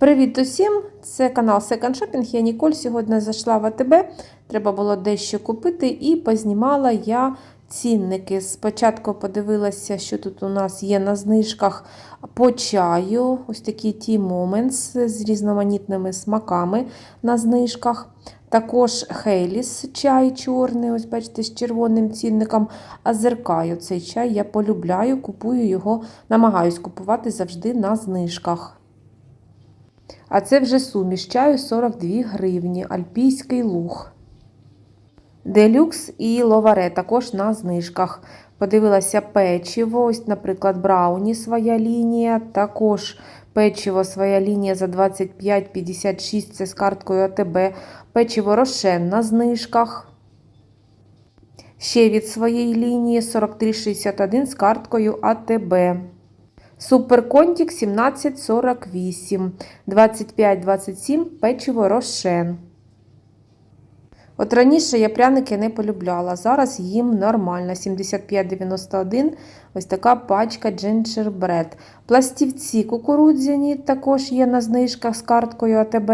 Привіт усім! Це канал Second Shopping. Я Ніколь. Сьогодні зайшла в АТБ. Треба було дещо купити і познімала я цінники. Спочатку подивилася, що тут у нас є на знижках по чаю. Ось такі Tea Moments з різноманітними смаками на знижках. Також Хейліс чай чорний, ось бачите, з червоним цінником. А зеркаю цей чай я полюбляю, купую його, намагаюсь купувати завжди на знижках. А це вже суміш чаю 42 гривні, альпійський луг. Делюкс і ловаре також на знижках. Подивилася печиво, ось, наприклад, Брауні своя лінія. Також печиво своя лінія за 25,56 це з карткою АТБ. Печиво Рошен на знижках. Ще від своєї лінії 43,61 з карткою АТБ. Суперконтік 1748, 25-27 печиво рошен. От раніше я пряники не полюбляла, зараз їм нормально. 75,91 ось така пачка джинджербред. Пластівці кукурудзяні також є на знижках з карткою АТБ.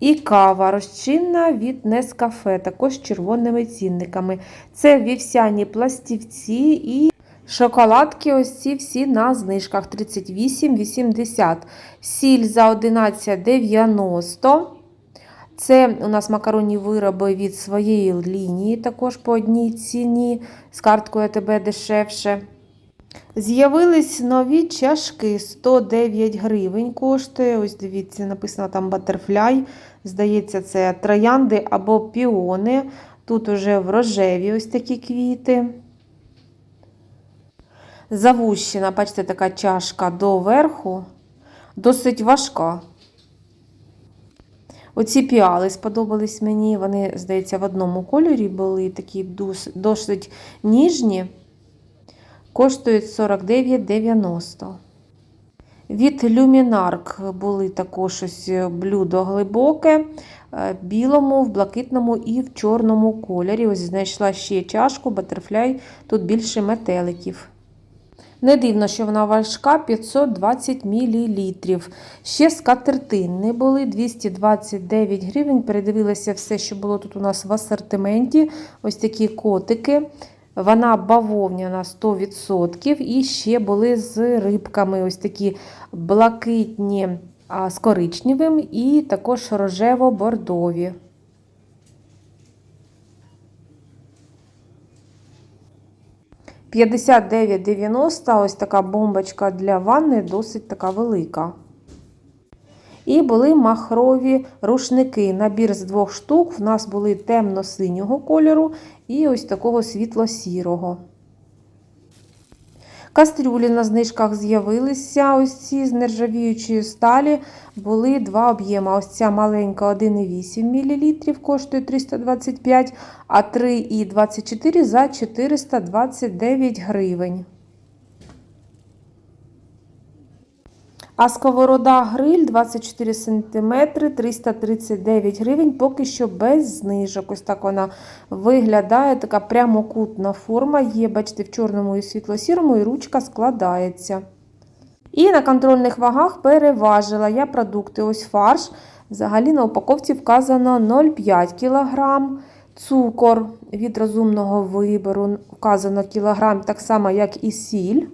І кава розчинна від Нескафе, також з червоними цінниками. це вівсяні пластівці і Шоколадки ось ці всі на знижках 38,80. Сіль за 11,90. Це у нас макаронні вироби від своєї лінії, також по одній ціні. З карткою АТБ дешевше. З'явились нові чашки 109 гривень коштує. Ось дивіться, написано там Butterfly. Здається, це троянди або піони. Тут уже в рожеві ось такі квіти. Завущена, бачите, така чашка доверху, досить важка. Оці піали сподобались мені. Вони, здається, в одному кольорі були такі досить ніжні. Коштують 49,90. Від Luminark були також ось блюдо глибоке, білому, в блакитному і в чорному кольорі. Ось знайшла ще чашку, батерфляй, тут більше метеликів. Не дивно, що вона важка 520 мл. Ще скатертини були 229 гривень. Передивилася все, що було тут у нас в асортименті. Ось такі котики. Вона бавовняна 100%. І ще були з рибками, ось такі блакитні з коричневим, і також рожево-бордові. 59,90 ось така бомбочка для ванни, досить така велика. І були махрові рушники. Набір з двох штук. В нас були темно-синього кольору і ось такого світло-сірого. Кастрюлі на знижках з'явилися ось ці з нержавіючої сталі. Були два об'єми. Ось ця маленька 1,8 мл коштує 325, а 3,24 за 429 гривень. А сковорода гриль 24 см 339 гривень, поки що без знижок. Ось так вона виглядає, така прямокутна форма. Є, бачите, в чорному і світло-сірому, і ручка складається. І на контрольних вагах переважила я продукти. Ось фарш. Взагалі на упаковці вказано 0,5 кг. Цукор від розумного вибору вказано кілограм, так само, як і сіль.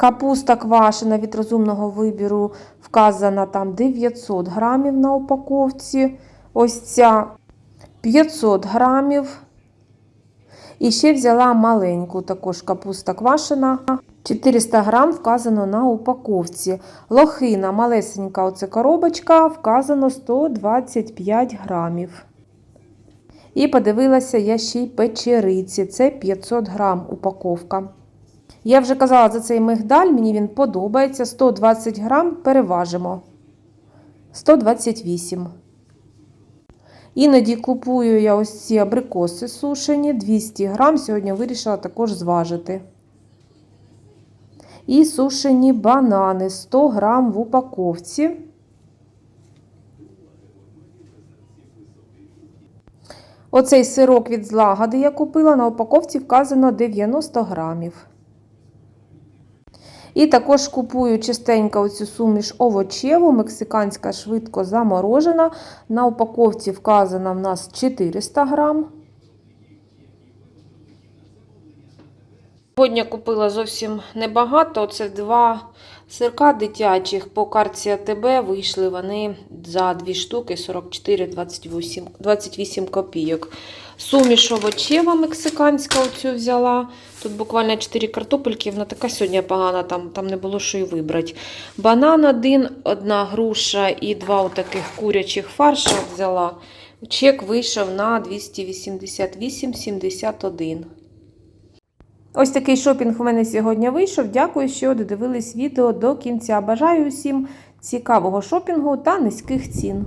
Капуста квашена від розумного вибіру вказана там 900 грамів на упаковці. Ось ця 500 грамів. І ще взяла маленьку також капуста квашена. 400 грам вказано на упаковці. Лохина малесенька оце коробочка, вказано 125 грамів. І подивилася я ще й печериці. Це 500 грам упаковка. Я вже казала за цей мигдаль, мені він подобається. 120 грам переважимо. 128. Іноді купую я ось ці абрикоси сушені, 200 грам. Сьогодні вирішила також зважити. І сушені банани 100 грам в упаковці. Оцей сирок від злагоди я купила, на упаковці вказано 90 грамів. І також купую частенько оцю суміш овочеву, мексиканська швидко заморожена. На упаковці вказано в нас 400 грам. Сьогодні купила зовсім небагато. Це два сирка дитячих по карті АТБ вийшли вони за дві штуки 44,28 28 копійок. Суміш овочева мексиканська оцю взяла. Тут буквально 4 картопельки, вона така сьогодні погана, там, там не було що й вибрати. Банан один, одна груша і два отаких курячих фарша взяла. Чек вийшов на 288,71. Ось такий шопінг у мене сьогодні вийшов. Дякую, що додивились відео до кінця. Бажаю усім цікавого шопінгу та низьких цін.